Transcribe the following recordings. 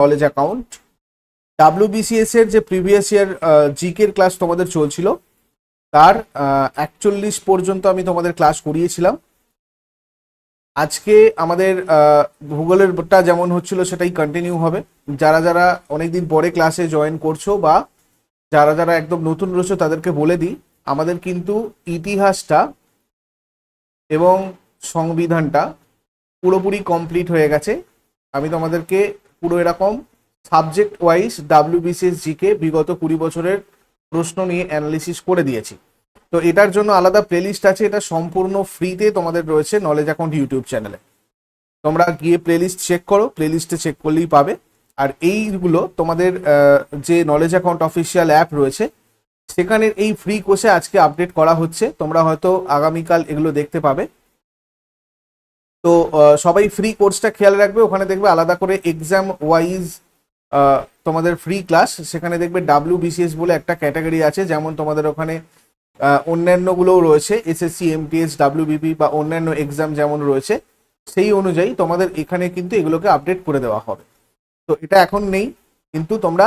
Knowledge account WBCS এর যে previous year জিকের ক্লাস তোমাদের চলছিল, তার একচল্লিশ পর্যন্ত আমি তোমাদের ক্লাস করিয়েছিলাম। আজকে আমাদের ভূগোলেরটা যেমন হচ্ছিল সেটাই কন্টিনিউ হবে। যারা যারা অনেকদিন পরে ক্লাসে জয়েন করছ বা যারা যারা একদম নতুন রয়েছে, তাদেরকে বলে দিই, আমাদের কিন্তু ইতিহাসটা এবং সংবিধানটা পুরোপুরি কমপ্লিট হয়ে গেছে। আমি তোমাদেরকে পুরো এরকম। সাবজেক্ট ওয়াইজ ডাব্লিউবিসিএস জিকে বিগত কুড়ি বছরের প্রশ্ন নিয়ে অ্যানালিসিস করে দিয়েছি। তো এটার জন্য আলাদা প্লেলিস্ট আছে, এটা সম্পূর্ণ ফ্রিতে তোমাদের রয়েছে নলেজ অ্যাকাউন্ট ইউটিউব চ্যানেলে তোমরা গিয়ে প্লেলিস্ট চেক করো প্লেলিস্টে চেক করলেই পাবে। আর এইগুলো তোমাদের যে নলেজ অ্যাকাউন্ট অফিসিয়াল অ্যাপ রয়েছে, সেখানের এই ফ্রি কোর্সে আজকে আপডেট করা হচ্ছে। তোমরা হয়তো আগামীকাল এগুলো দেখতে পাবে। তো সবাই ফ্রি কোর্সটা খেয়াল রাখবে। ওখানে দেখবে আলাদা করে এক্সাম ওয়াইজ তোমাদের ফ্রি ক্লাস সেখানে দেখবে ডাব্লিউ বিসিএস বলে একটা ক্যাটাগরি আছে। যেমন তোমাদের ওখানে অন্যান্যগুলোও রয়েছে। এসএসসি এমটিএস ডাব্লিউবিপি বা অন্যান্য এক্সাম যেমন রয়েছে, সেই অনুযায়ী তোমাদের এখানে কিন্তু এগুলোকে আপডেট করে দেওয়া হবে। তো এটা এখন নেই। কিন্তু তোমরা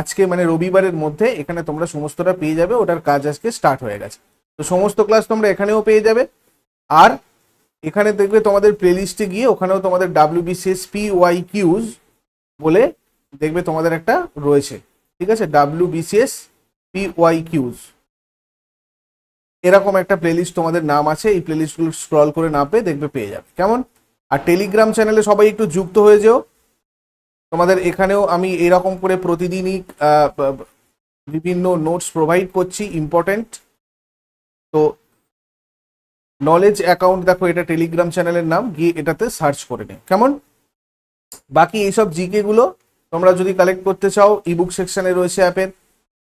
আজকে মানে রবিবারের মধ্যে এখানে তোমরা সমস্তটা পেয়ে যাবে। ওটার কাজ আজকে স্টার্ট হয়ে গেছে। তো সমস্ত ক্লাস তোমরা এখানেও পেয়ে যাবে। আর এখানে দেখবে তোমাদের প্লেলিস্টে গিয়ে ওখানেও তোমাদের ডাব্লিউবিসিএস পি ওয়াই কিউজ বলে দেখবে তোমাদের একটা রয়েছে। ঠিক আছে? ডাব্লিউবিসিএস পি ওয়াই কিউজ এরকম একটা প্লেলিস্ট তোমাদের নাম আছে, এই প্লেলিস্টগুলো স্ক্রল করে না পেয়ে দেখবে পেয়ে যাবে। কেমন? আর টেলিগ্রাম চ্যানেলে সবাই একটু যুক্ত হয়ে যেও। তোমাদের এখানেও আমি এরকম করে প্রতিদিনই বিভিন্ন নোটস প্রোভাইড করছি ইম্পর্টেন্ট তো নলেজ অ্যাকাউন্ট দেখো এটা টেলিগ্রাম চ্যানেলের নাম, গিয়ে এটাতে সার্চ করে নে কেমন? বাকি এইসব জিকে গুলো তোমরা যদি কালেক্ট করতে চাও ইবুক সেকশনে রয়েছে অ্যাপের,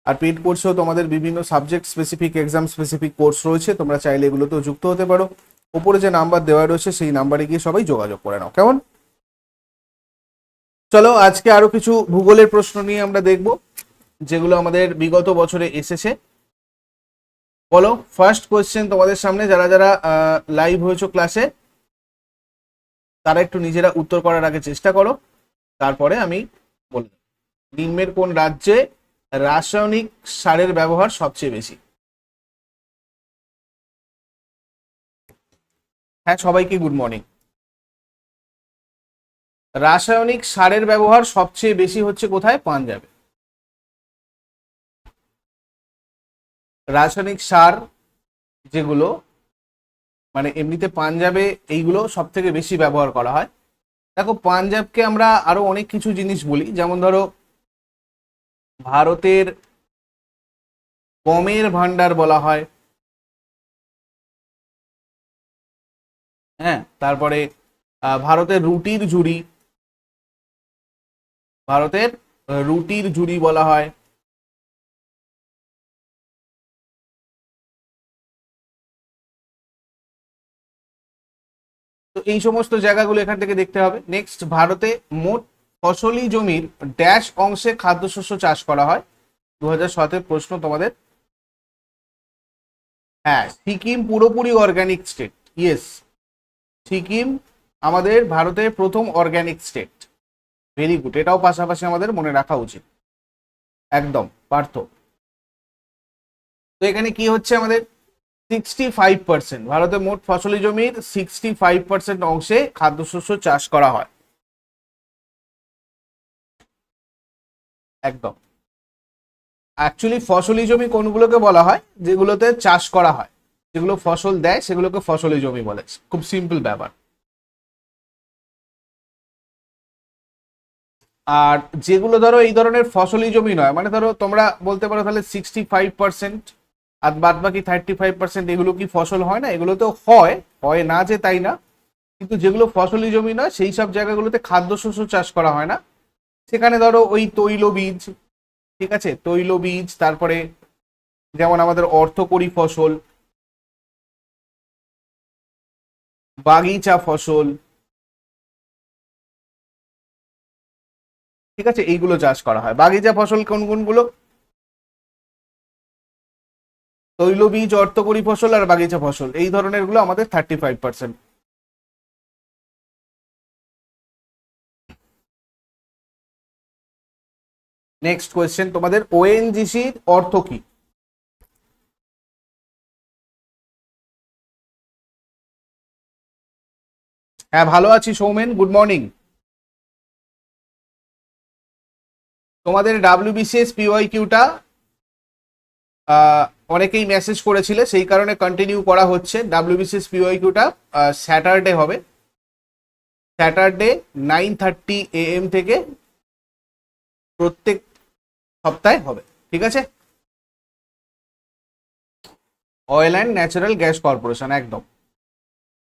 আর পেড কোর্সেও তোমাদের বিভিন্ন subject specific exam specific course রয়েছে, তোমরা চাইলে এগুলোতেও যুক্ত হতে পারো। ওপরে যে নাম্বার দেওয়া রয়েছে, সেই নাম্বারে গিয়ে সবাই যোগাযোগ করে নাও। কেমন? চলো, আজকে আরও কিছু ভূগোলের প্রশ্ন নিয়ে আমরা দেখব, যেগুলো আমাদের বিগত বছরে এসেছে। বলো ফার্স্ট কোয়েশ্চেন তোমাদের সামনে, যারা যারা লাইভ হয়েছো ক্লাসে তারা একটু নিজেরা উত্তর করার আগে চেষ্টা করো। তারপরে আমি বলে দেব। নিম্নের কোন রাজ্যে রাসায়নিক সারের ব্যবহার সবচেয়ে বেশি? হ্যাঁ সবাইকে গুড মর্নিং রাসায়নিক সারের ব্যবহার সবচেয়ে বেশি হচ্ছে কোথায়? পাঞ্জাবে। রাসায়নিক সার যেগুলো মানে এমনিতে পাঞ্জাবে এইগুলো সব থেকে বেশি ব্যবহার করা হয়। দেখো, পাঞ্জাবকে আমরা আরও অনেক কিছু জিনিস বলি, যেমন ধরো, ভারতের গমের ভান্ডার বলা হয়। হ্যাঁ তারপরে ভারতের রুটির ঝুড়ি। ভারতের রুটির ঝুড়ি বলা হয়। তো এই সমস্ত জায়গাগুলো এখান থেকে দেখতে হবে। নেক্সট ভারতে মোট ফসলি জমির ড্যাশ অংশে খাদ্যশস্য চাষ করা হয়। দু হাজার সতের প্রশ্ন তোমাদের। হ্যাঁ সিকিম পুরোপুরি অর্গানিক স্টেট ইয়েস সিকিম আমাদের ভারতের প্রথম অর্গানিক স্টেট ভেরি গুড এটাও পাশাপাশি আমাদের মনে রাখা উচিত। একদম পার্থ তো এখানে কি হচ্ছে আমাদের? সিক্সটি ফাইভ পার্সেন্ট ভারতের মোট ফসলি জমির সিক্সটি ফাইভ পার্সেন্ট অংশে খাদ্যশস্য চাষ করা হয়। একদম। অ্যাকচুয়ালি ফসলি জমি কোনগুলোকে বলা হয়? যেগুলোতে চাষ করা হয়। যেগুলো ফসল দেয়, সেগুলোকে ফসলি জমি বলে। খুব সিম্পল ব্যাপার। আর যেগুলো ধরো এই ধরনের ফসলি জমি নয় মানে ধরো তোমরা বলতে পারো তাহলে সিক্সটি ফাইভ পার্সেন্ট আর বাদ বাকি থার্টি ফাইভ পার্সেন্ট এগুলো কি ফসল হয় না? এগুলো তো হয় হয় না যে তাই না। কিন্তু যেগুলো ফসলি জমি নয়, সেই সব জায়গাগুলোতে খাদ্যশস্য চাষ করা হয় না। সেখানে ধরো ওই তৈল বীজ ঠিক আছে? তৈল বীজ তারপরে যেমন আমাদের অর্থকরী ফসল, বাগিচা ফসল, ঠিক আছে? এইগুলো চাষ করা হয়। বাগিচা ফসল কোন কোনগুলো? তৈলবীজ, অর্থকরী ফসল আর বাগিচা ফসল, এই ধরনেরগুলো আমাদের thirty five percent next question তোমাদের ওএনজিসির অর্থ কি? হ্যাঁ ভালো আছি সৌমেন গুড মর্নিং তোমাদের ডাব্লিউবিসিএস পিওয়াই কিউটা অনেকেই মেসেজ করেছিলে, সেই কারণে কন্টিনিউ করা হচ্ছে। ডাব্লিউবিসিএস পিওয়াই কিউটা স্যাটারডে হবে। স্যাটারডে নাইন থার্টি এএম থেকে প্রত্যেক সপ্তাহে হবে, ঠিক আছে? Oil and natural gas corporation একদম।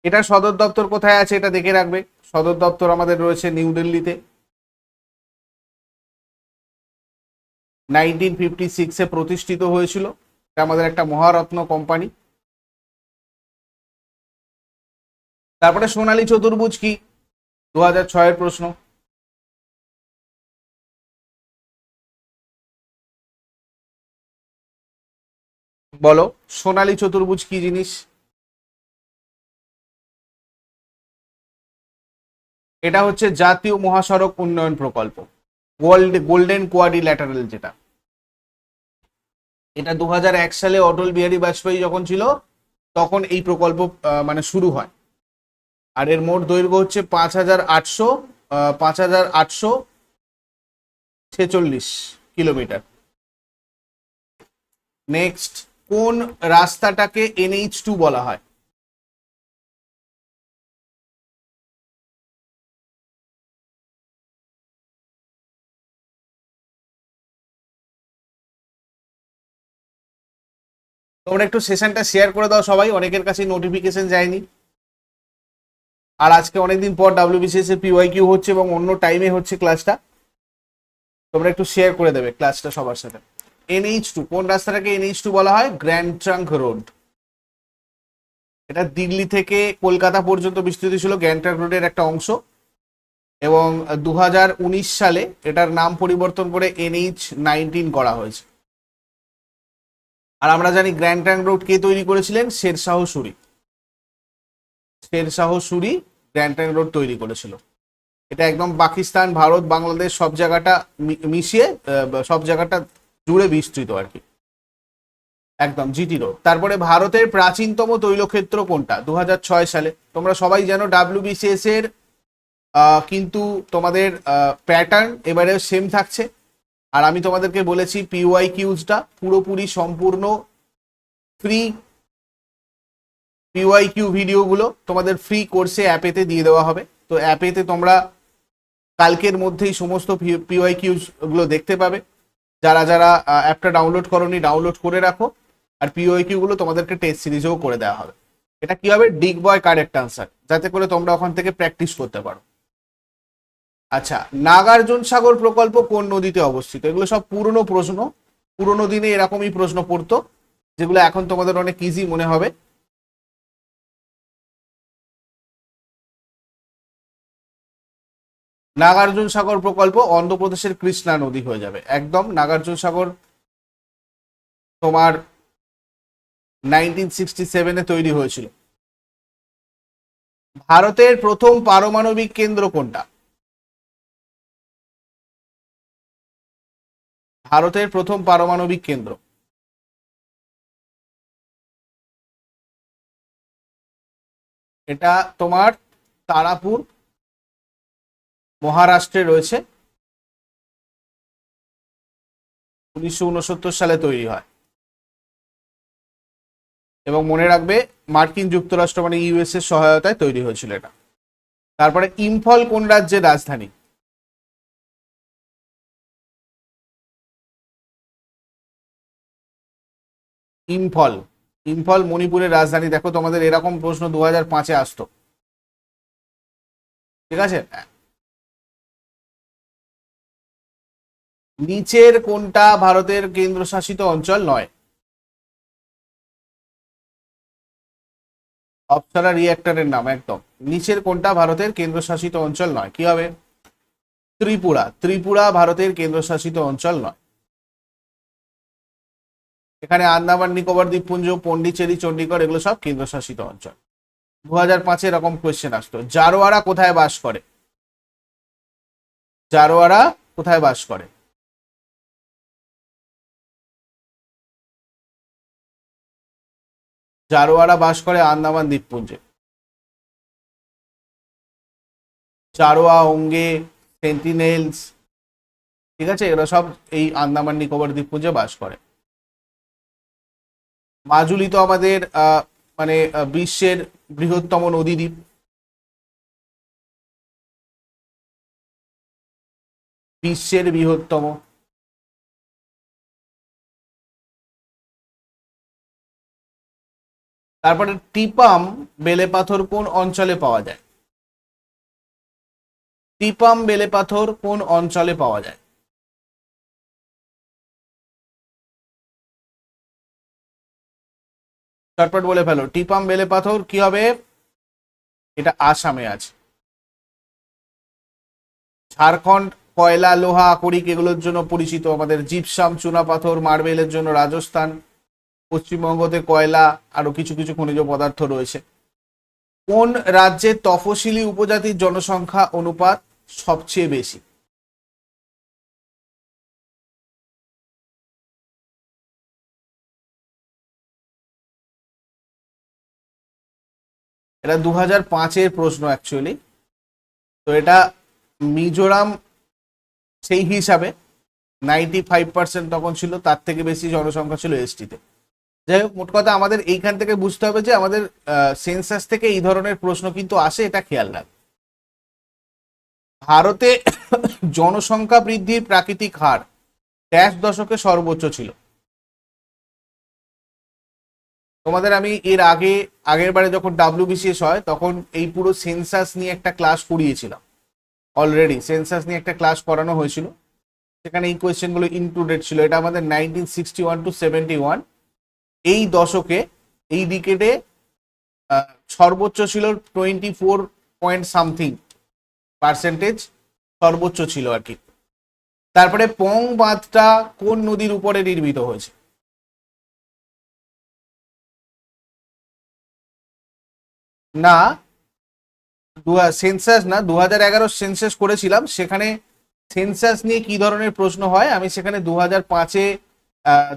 এটা সদর দপ্তর কোথায় আছে এটা দেখে রাখবে। সদর দপ্তর আমাদের রয়েছে নিউ দিল্লিতে। নাইনটিন ফিফটি সিক্সে প্রতিষ্ঠিত হয়েছিল। আমাদের একটা মহারত্ন কোম্পানি। তারপরে সোনালী চতুর্ভুজ কি? দু হাজার ছয়ের প্রশ্ন। বলো, সোনালী চতুর্ভুজ কি জিনিস? এটা হচ্ছে জাতীয় মহাসড়ক উন্নয়ন প্রকল্প। ওয়ার্ল্ড গোল্ডেন কোয়ারিল্যাটারাল যেটা। এটা দু হাজার এক সালে অটল বিহারী বাজপেয়ী যখন ছিল, তখন এই প্রকল্প মানে শুরু হয়। আর এর মোট দৈর্ঘ্য হচ্ছে পাঁচ হাজার আটশো পাঁচ হাজার আটশো ছেচল্লিশ কিলোমিটার। নেক্সট কোন রাস্তাটাকে এনএইচ টু বলা হয়? তোমরা একটু সেশনটা শেয়ার করে দাও সবাই, অনেকের কাছে নোটিফিকেশন যায়নি। আর আজকে অনেকদিন পর ডাব্লিউবিসিএস এর পিওয়াই কিউ হচ্ছে এবং অন্য টাইমে হচ্ছে ক্লাসটা তোমরা একটু শেয়ার করে দেবে ক্লাসটা সবার সাথে। এনএইচ টু কোন রাস্তাটাকে এনএইচ টু বলা হয়? গ্র্যান্ড ট্রাঙ্ক রোড এটা দিল্লি থেকে কলকাতা পর্যন্ত বিস্তৃত ছিল গ্র্যান্ড ট্রাঙ্ক রোডের একটা অংশ। এবং দু হাজার উনিশ সালে এটার নাম পরিবর্তন করে এনএইচ নাইনটিন করা হয়েছে। আর আমরা জানি গ্র্যান্ড ট্রাঙ্ক রোড কে তৈরি করেছিলেন? Sher Shah Suri. Sher Shah Suri grand trunk road তৈরি করেছিল। এটা একদম পাকিস্তান, ভারত, বাংলাদেশ সব জায়গাটা মিশিয়ে সব জায়গাটা জুড়ে বিস্তৃত আর কি। একদম জিটি রোড তারপরে ভারতের প্রাচীনতম তৈলক্ষেত্র কোনটা? দু হাজার ছয় সালে। তোমরা সবাই জানো ডাব্লিউবিসিএস এর কিন্তু তোমাদের প্যাটার্ন এবারে সেম থাকছে। আর আমি তোমাদেরকে বলেছি পিওয়াই কিউজটা পুরোপুরি সম্পূর্ণ ফ্রি পিওয়াই কিউ ভিডিওগুলো তোমাদের ফ্রি কোর্সে অ্যাপেতে দিয়ে দেওয়া হবে। তো অ্যাপেতে তোমরা কালকের মধ্যেই সমস্ত পিওয়াই কিউজগুলো দেখতে পাবে। যারা যারা অ্যাপটা ডাউনলোড করনি ডাউনলোড করে রাখো। আর পিওয়াই কিউ গুলো তোমাদেরকে টেস্ট সিরিজেও করে দেওয়া হবে। এটা কি হবে ডিগ বয় কারেক্ট আনসার যাতে করে তোমরা ওখান থেকে প্র্যাকটিস করতে পারো। আচ্ছা নাগার্জুন সাগর প্রকল্প কোন নদীতে অবস্থিত? এগুলো সব পুরনো প্রশ্ন। পুরনো দিনে এরকমই প্রশ্ন পড়তো, যেগুলো এখন তোমাদের অনেক ইজি মনে হবে। নাগার্জুন সাগর প্রকল্প অন্ধ্রপ্রদেশের কৃষ্ণা নদী হয়ে যাবে। একদম নাগার্জুন সাগর তোমার নাইনটিন সিক্সটি সেভেনে তৈরি হয়েছিল। ভারতের প্রথম পারমাণবিক কেন্দ্র কোনটা? ভারতের প্রথম পারমাণবিক কেন্দ্র। এটা তোমার তারাপুর, মহারাষ্ট্রে রয়েছে। উনিশশো উনসত্তর সালে তৈরি হয়। এবং মনে রাখবে, মার্কিন যুক্তরাষ্ট্র মানে ইউএস এর সহায়তায় তৈরি হয়েছিল এটা। তারপরে ইম্ফল কোন রাজ্যের রাজধানী? ইম্ফল ইম্ফল মণিপুরের রাজধানী। দেখো তোমাদের এরকম প্রশ্ন দু হাজার পাঁচে আসতো। ঠিক আছে? নিচের কোনটা ভারতের কেন্দ্রশাসিত অঞ্চল নয়? অপসারা রিয়াক্টরের নাম, একদম। নিচের কোনটা ভারতের কেন্দ্রশাসিত অঞ্চল নয়? কি হবে? ত্রিপুরা। ত্রিপুরা ভারতের কেন্দ্রশাসিত অঞ্চল নয়। এখানে আন্দামান, নিকোবর, দ্বীপপুঞ্জ, পন্ডিচেরি চণ্ডীগড় এগুলো সব কেন্দ্রশাসিত অঞ্চল। দু হাজার পাঁচে এরকম কোয়েশ্চেন আসতো। জারোয়ারা কোথায় বাস করে? জারোয়ারা কোথায় বাস করে? জারোয়ারা বাস করে আন্দামান, দ্বীপপুঞ্জে। চারোয়া ওঙ্গে সেন্টিনেলস, ঠিক আছে? এরা সব এই আন্দামান, নিকোবর, দ্বীপপুঞ্জে বাস করে। মাজুলি তো আমাদের মানে বিশ্বের বৃহত্তম নদী দ্বীপ। বিশ্বের বৃহত্তম। তারপরে টিপাম বেলেপাথর কোন অঞ্চলে পাওয়া যায়? টিপাম বেলেপাথর কোন অঞ্চলে পাওয়া যায়? চটপট বলে ফেলো। টিপাম বেলে পাথর, কি হবে? এটা আসামে আছে। ঝাড়খণ্ড, কয়লা, লোহা, আকরিক, এগুলোর জন্য পরিচিত। আমাদের জিপসাম চুনাপাথর মার্বেলের জন্য রাজস্থান, পশ্চিমবঙ্গতে কয়লা, আরও কিছু কিছু খনিজ পদার্থ রয়েছে। কোন রাজ্যে তফসিলি উপজাতির জনসংখ্যা অনুপাত সবচেয়ে বেশি? এটা দু হাজার পাঁচের প্রশ্ন অ্যাকচুয়ালি তো এটা মিজোরাম সেই হিসাবে নাইনটি ফাইভ পার্সেন্ট তখন ছিল, তার থেকে বেশি জনসংখ্যা ছিল এসটিতে। যাই হোক, মোট কথা আমাদের এইখান থেকে বুঝতে হবে যে আমাদের সেন্সাস থেকে এই ধরনের প্রশ্ন কিন্তু আসে, এটা খেয়াল রাখ। ভারতে জনসংখ্যা বৃদ্ধির প্রাকৃতিক হার ড্যাশ দশকে সর্বোচ্চ ছিল। তোমাদের আমি এর আগে, আগের বারে যখন ডাব্লিউবিসিএস হয়, তখন এই পুরো সেন্সাস নিয়ে একটা ক্লাস করিয়েছিলাম। অলরেডি সেন্সাস নিয়ে একটা ক্লাস করানো হয়েছিল। সেখানে এই কোয়েশ্চেনগুলো ইনক্লুডেড ছিল। এটা আমাদের nineteen sixty one to seventy one এই দশকে এই ডিকেটে সর্বোচ্চ ছিল twenty four point something percentage সর্বোচ্চ ছিল আর কি। তারপরে পং বাঁধটা কোন নদীর উপরে নির্মিত হয়েছে? না সেন্সাস না দু হাজার এগারো সেন্সাস করেছিলাম। সেখানে সেন্সাস নিয়ে কি ধরনের প্রশ্ন হয়, আমি সেখানে দু হাজার পাঁচে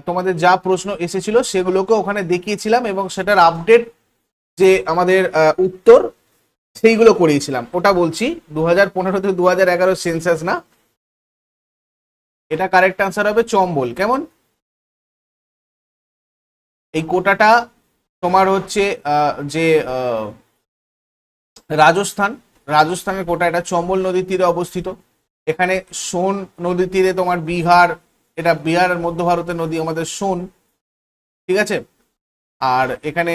তোমাদের যা প্রশ্ন এসেছিল সেগুলোকে ওখানে দেখিয়েছিলাম এবং সেটার আপডেট যে আমাদের উত্তর সেইগুলো করিয়েছিলাম। ওটা বলছি দু হাজার পনেরো থেকে দু হাজার এগারো সেন্সাস না। এটা কারেক্ট আনসার হবে চম্বল। কেমন? এই কোটাটা তোমার হচ্ছে যে রাজস্থান। রাজস্থানের কোটা এটা চম্বল নদীর তীরে অবস্থিত। এখানে সোন নদীর তীরে তোমার বিহার, এটা বিহারের মধ্য ভারতের নদী, আমাদের সোন। ঠিক আছে? আর এখানে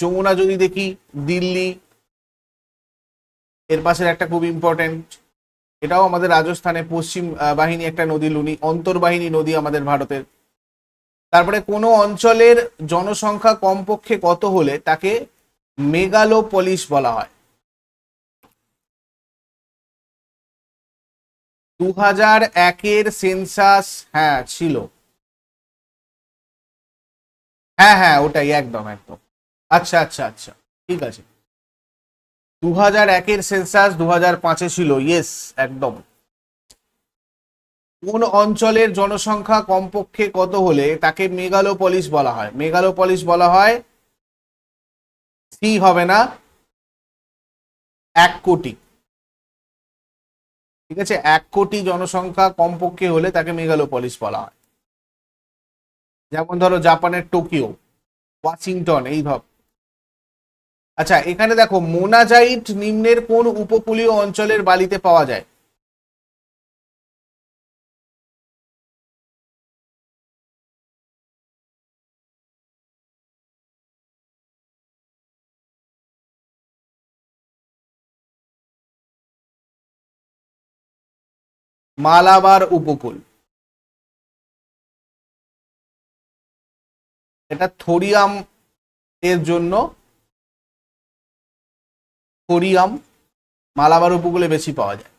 যমুনা যদি দেখি, দিল্লি, এর পাশের একটা খুব ইম্পর্টেন্ট এটাও আমাদের রাজস্থানে পশ্চিম বাহিনী একটা নদী, লুনি, অন্তর্বাহিনী নদী আমাদের ভারতের। তারপরে কোনো অঞ্চলের জনসংখ্যা কমপক্ষে কত হলে তাকে মেগালোপলিস বলা হয়? দু হাজার একের সেন্সাস হ্যাঁ ছিল। হ্যাঁ হ্যাঁ ওটাই, একদম একদম। আচ্ছা আচ্ছা আচ্ছা ঠিক আছে। দু হাজার একের সেন্সাস দু হাজার পাঁচে ছিল ইয়েস একদম। কোন অঞ্চলের জনসংখ্যা কমপক্ষে কত হলে তাকে মেগালোপলিস বলা হয়? মেগালোপলিস বলা হয় সি হবে না, এক কোটি। ঠিক আছে? এক কোটি জনসংখ্যা কমপক্ষে হলে তাকে মেগালোপলিস বলা হয়। যেমন ধরো জাপানের টোকিও, ওয়াশিংটন, এই ধর আচ্ছা এখানে দেখো, মোনাজাইট নিম্নের কোন উপকূলীয় অঞ্চলের বালিতে পাওয়া যায়? মালাবার উপকূল। এটা থোরিয়াম এর জন্য থোরিয়াম মালাবার উপকূলে বেশি পাওয়া যায়।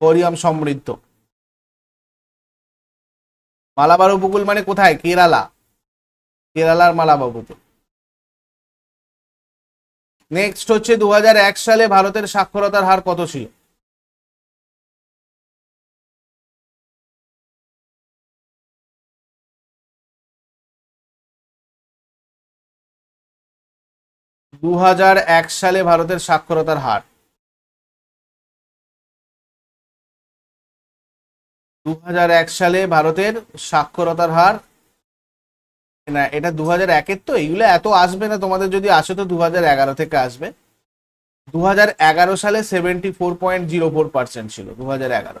থোরিয়াম সমৃদ্ধ। মালাবার উপকূল মানে কোথায়? কেরালা। কেরালার মালাবার উপকূল। নেক্সট হচ্ছে দু হাজার এক সালে ভারতের সাক্ষরতার হার কত ছিল? দু সালে ভারতের সাক্ষরতার হার। দু সালে ভারতের সাক্ষরতার হার। না, এটা দু হাজার একের তো এইগুলো এত আসবে না, তোমাদের যদি আসে তো দু এগারো থেকে আসবে। দু হাজার এগারো সালে seventy four point zero four percent ছিল দু হাজার এগারো।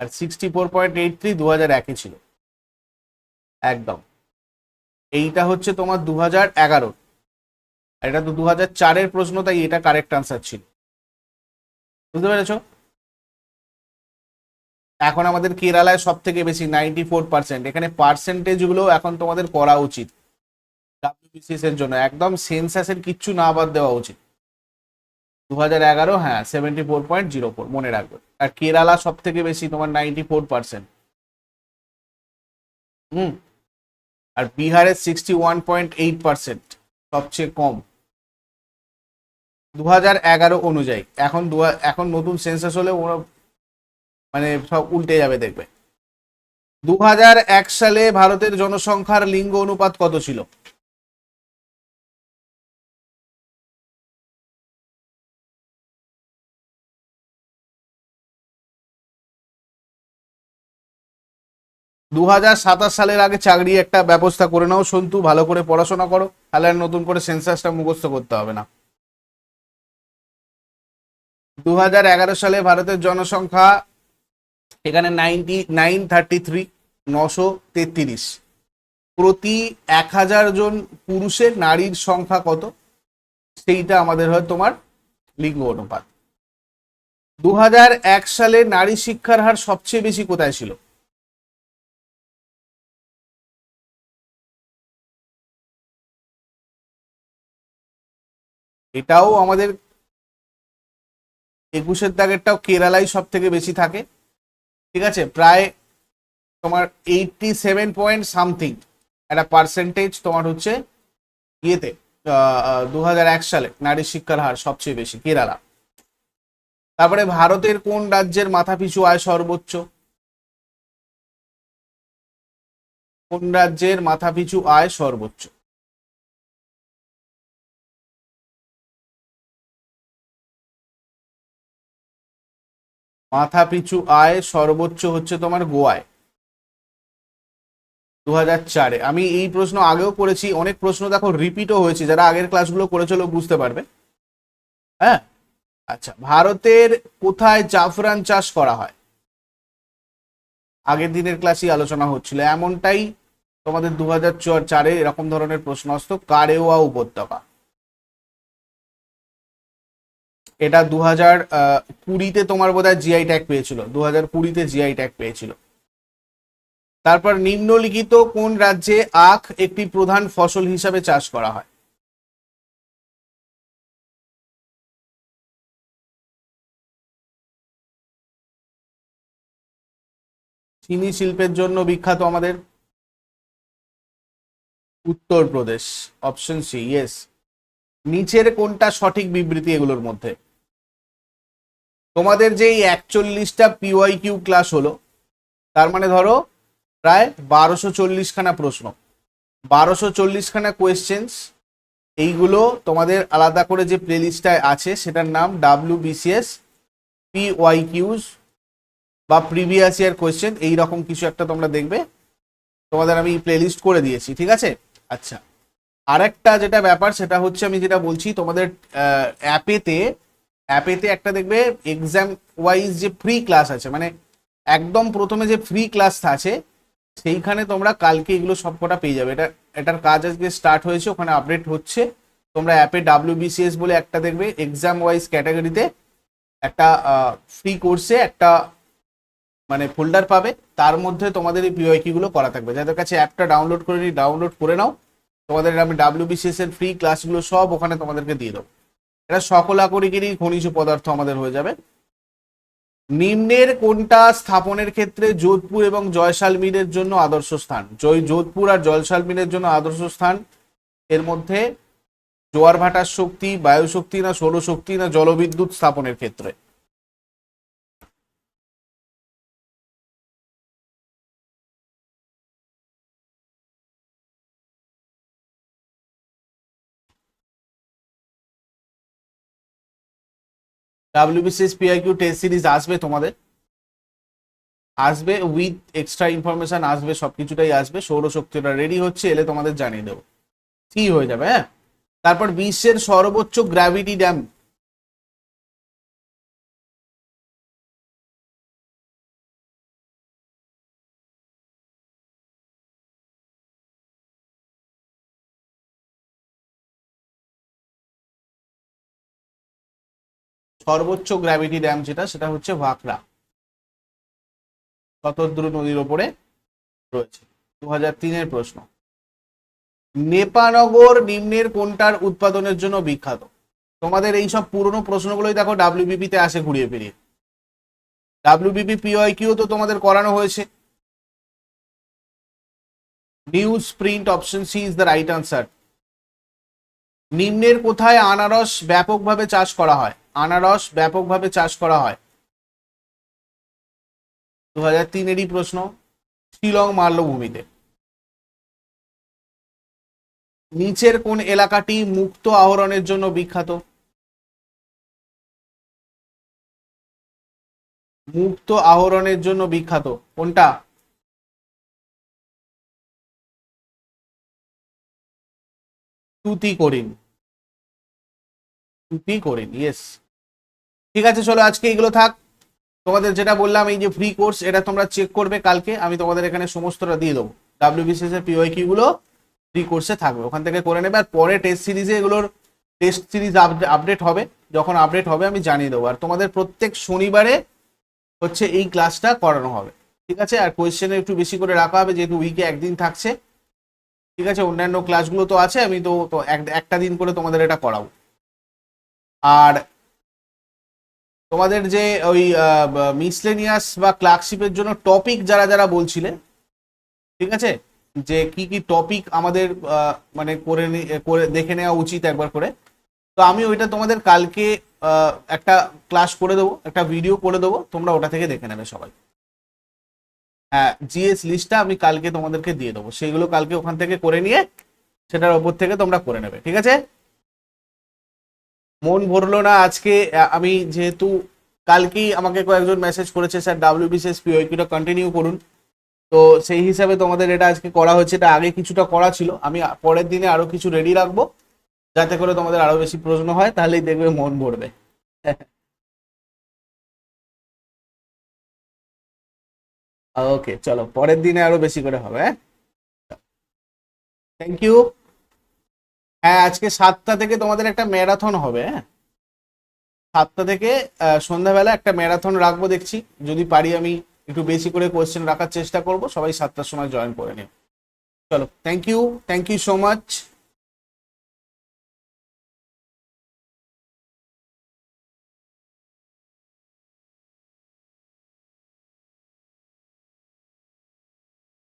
আর sixty four point eight three দু হাজার একে ছিল। একদম। এইটা হচ্ছে তোমার দু হাজার এগারো। এটা তো দু হাজার চারের প্রশ্ন, তাই এটা কারেক্ট আনসার ছিল। বুঝতে পেরেছ? এখন আমাদের কেরালায় সব থেকে বেশি নাইনটি ফোর পার্সেন্ট এখানে পার্সেন্টেজগুলো এখন তোমাদের করা উচিত। এর জন্য, একদম সেন্সাসের কিচ্ছু না বাদ দেওয়া উচিত। দু হাজার এগারো হ্যাঁ seventy four point zero four মনে রাখবে। আর কেরালা সব থেকে বেশি তোমার নাইনটি ফোর পার্সেন্ট হুম? আর বিহারের sixty one point eight percent সবচেয়ে কম। দু এগারো অনুযায়ী। এখন দু, এখন নতুন সেন্সাস হলে ওরা মানে সব উল্টে যাবে দেখবে। দু এক সালে ভারতের জনসংখ্যার লিঙ্গ অনুপাত কত ছিল? দু হাজার সাতাশ সালের আগে চাকরি একটা ব্যবস্থা করে নাও সন্তু, ভালো করে পড়াশোনা করো, তাহলে আর নতুন করে সেন্সাসটা মুখস্থ করতে হবে না। দু হাজার এগারো সালে ভারতের জনসংখ্যা এখানে নাইনটি, নাইন থার্টি থ্রি, নশো তেত্রিশ। প্রতি এক হাজার জন পুরুষের নারীর সংখ্যা কত? সেইটা আমাদের হয় তোমার লিঙ্গ অনুপাত। দু হাজার এক সালে নারী শিক্ষার হার সবচেয়ে বেশি কোথায় ছিল? এটাও আমাদের একুশের দাগেরটাও কেরালাই সব থেকে বেশি থাকে। ঠিক আছে? প্রায় তোমার এইটটি সেভেন পয়েন্ট সামথিং একটা পার্সেন্টেজ তোমার হচ্ছে ইয়েতে দু হাজার এক সালে নারী শিক্ষার হার সবচেয়ে বেশি, কেরালা। তারপরে ভারতের কোন রাজ্যের মাথাপিছু আয় সর্বোচ্চ? কোন রাজ্যের মাথাপিছু আয় সর্বোচ্চ? মাথা পিছু আয় সর্বোচ্চ হচ্ছে তোমার গোয়ায়। দু হাজার চারে। আমি এই প্রশ্ন আগেও করেছি, অনেক প্রশ্ন দেখো রিপিটও হয়েছে, যারা আগের ক্লাসগুলো করেছিল বুঝতে পারবে। হ্যাঁ? আচ্ছা ভারতের কোথায় জাফরান চাষ করা হয়? আগের দিনের ক্লাসই আলোচনা হচ্ছিল, এমনটাই তোমাদের দু হাজার চারে এরকম ধরনের প্রশ্ন আসতো কারেওয়া উপত্যকা। এটা দু হাজার কুড়িতে তোমার বোধ হয় জিআই ট্যাগ পেয়েছিল। দু হাজার কুড়িতে জিআই ট্যাগ পেয়েছিল। তারপর নিম্নলিখিত কোন রাজ্যে আখ একটি প্রধান ফসল হিসাবে চাষ করা হয়? চিনি শিল্পের জন্য বিখ্যাত আমাদের উত্তরপ্রদেশ অপশন সি ইয়েস নিচের কোনটা সঠিক বিবৃতি এগুলোর মধ্যে? তোমাদের যে এই একচল্লিশটা পিওয়াই কিউ ক্লাস হলো, তার মানে ধরো প্রায় বারোশো চল্লিশখানা প্রশ্ন। বারোশো চল্লিশখানা কোয়েশ্চেন্স এইগুলো তোমাদের আলাদা করে যে প্লেলিস্টটায় আছে, সেটার নাম W BCS P Y Qs বা প্রিভিয়াস ইয়ার কোয়েশ্চেন এইরকম কিছু একটা তোমরা দেখবে। তোমাদের আমি প্লেলিস্ট করে দিয়েছি, ঠিক আছে? আচ্ছা। আরেকটা যেটা ব্যাপার, সেটা হচ্ছে আমি যেটা বলছি, তোমাদের অ্যাপেতে অ্যাপেতে একটা দেখবে এক্সাম ওয়াইজ যে ফ্রি ক্লাস আছে মানে একদম প্রথমে যে ফ্রি ক্লাস আছে, সেইখানে তোমরা কালকে এগুলো সবকটা পেয়ে যাবে। এটা, এটার কাজ আজকে স্টার্ট হয়েছে, ওখানে আপডেট হচ্ছে। তোমরা অ্যাপে ডাব্লিউবিসিএস বলে একটা দেখবে এক্সাম ওয়াইজ ক্যাটাগরিতে একটা ফ্রি কোর্সে একটা মানে ফোল্ডার পাবে। তার মধ্যে তোমাদের এই পিওয়াইকিগুলো করা থাকবে। যাদের কাছে অ্যাপটা ডাউনলোড করে নি ডাউনলোড করে নাও। তোমাদের আমি ডাব্লিউবিসিএস এর ফ্রি ক্লাসগুলো সব ওখানে তোমাদেরকে দিয়ে দেবো। এটা সকল আকরিকেরই খনিজ পদার্থ আমাদের হয়ে যাবে। নিম্নের কোনটা স্থাপনের ক্ষেত্রে যোধপুর এবং জয়সালমীরের জন্য আদর্শ স্থান? জয় যোধপুর আর জয়সালমীরের জন্য আদর্শ স্থান। এর মধ্যে জোয়ার ভাটার শক্তি বায়ু শক্তি না সৌরশক্তি না জলবিদ্যুৎ স্থাপনের ক্ষেত্রে? ডাব্লিউবিসিএস পিআইকিউ টেস্ট সিরিজ আসবে তোমাদের। আসবে উইথ এক্সট্রা ইনফরমেশন আসবে সবকিছুটাই আসবে। সৌরশক্তিটা রেডি হচ্ছে, এলে তোমাদের জানিয়ে দেবো। ঠিক হয়ে যাবে হ্যাঁ? তারপর বিশ্বের সর্বোচ্চ গ্র্যাভিটি ড্যাম সর্বোচ্চ গ্র্যাভিটি ড্যাম যেটা, সেটা হচ্ছে ভাকরা। শতদ্রু নদীর ওপরে রয়েছে। দু হাজার তিনের প্রশ্ন। নেপানগর নিম্নের কোনটার উৎপাদনের জন্য বিখ্যাত? তোমাদের এই সব পুরনো প্রশ্নগুলোই দেখো ডাব্লিউবিপি তে আসে ঘুরিয়ে ফিরিয়ে। ডাব্লিউবিপি পিওয়াই কিউ তো তোমাদের করানো হয়েছে। News print option C is the right answer নিম্নের কোথায় আনারস ব্যাপকভাবে চাষ করা হয়? আনারস ব্যাপকভাবে চাষ করা হয়। দু হাজার তিনেরই প্রশ্ন, শিলং মাল্যভূমিতে নিচের কোন এলাকাটি মুক্ত আহরণের জন্য বিখ্যাত? মুক্ত আহরণের জন্য বিখ্যাত। কোনটা? তুতি করিন তুতিকোরিন তুতিকোরিন ইয়েস ঠিক আছে, চলো আজকে এগুলো থাক। তোমাদের যেটা বললাম, এই যে ফ্রি কোর্স এটা তোমরা চেক করবে কালকে। আমি তোমাদের এখানে সমস্তটা দিয়ে দেবো। ডাব্লিউবিসিএস এর পিওয়াই কি গুলো ফ্রি কোর্সে থাকবে। ওখান থেকে করে নেবে। আর পরে টেস্ট সিরিজে এগুলোর টেস্ট সিরিজ আপডেট হবে। যখন আপডেট হবে, আমি জানিয়ে দেবো। আর তোমাদের প্রত্যেক শনিবারে হচ্ছে এই ক্লাসটা করানো হবে। ঠিক আছে? আর কোয়েশ্চেনে একটু বেশি করে রাখা হবে, যেহেতু উইকে একদিন থাকছে। ঠিক আছে? অন্যান্য ক্লাসগুলো তো আছে। আমি তো তো এক- একটা দিন করে তোমাদের এটা করাবো। আর তোমাদের যে ওই মিসলেনিয়াস বা ক্লার্কশিপের জন্য টপিক যারা যারা বলছিলেন ঠিক আছে? যে কি কি টপিক আমাদের মানে করে করে দেখে নেওয়া উচিত একবার করে। তো আমি ওইটা তোমাদের কালকে একটা ক্লাস করে দেবো, একটা ভিডিও করে দেবো, তোমরা ওটা থেকে দেখে নেবে সবাই। হ্যাঁ জিএস লিস্টটা আমি কালকে তোমাদেরকে দিয়ে দেবো। সেইগুলো কালকে ওখান থেকে করে নিয়ে, সেটার ওপর থেকে তোমরা করে নেবে, ঠিক আছে? মন ভরলো না। আজকে আমি যেহেতু কালকেই আমাকে কয়েকজন মেসেজ করেছে, স্যার ডাব্লিউবিসিএস পিওইকিউটা কন্টিনিউ করুন। তো সেই হিসাবে তোমাদের এটা আজকে করা হচ্ছে এটা আগে কিছুটা করা ছিল। আমি পরের দিনে আরও কিছু রেডি রাখব, যাতে করে তোমাদের আরও বেশি প্রশ্ন হয়, তাহলেই দেখবে মন ভরবে। ওকে চলো, পরের দিনে আরও বেশি করে হবে হ্যাঁ? থ্যাংক ইউ হ্যাঁ আজকে সাতটা থেকে তোমাদের একটা ম্যারাথন হবে হ্যাঁ? সাতটা থেকে সন্ধ্যাবেলা একটা ম্যারাথন রাখব দেখছি। যদি পারি আমি একটু বেশি করে কোয়েশ্চেন রাখার চেষ্টা করব। সবাই সাতটার সময় জয়েন করে নিও। চলো thank you thank you so much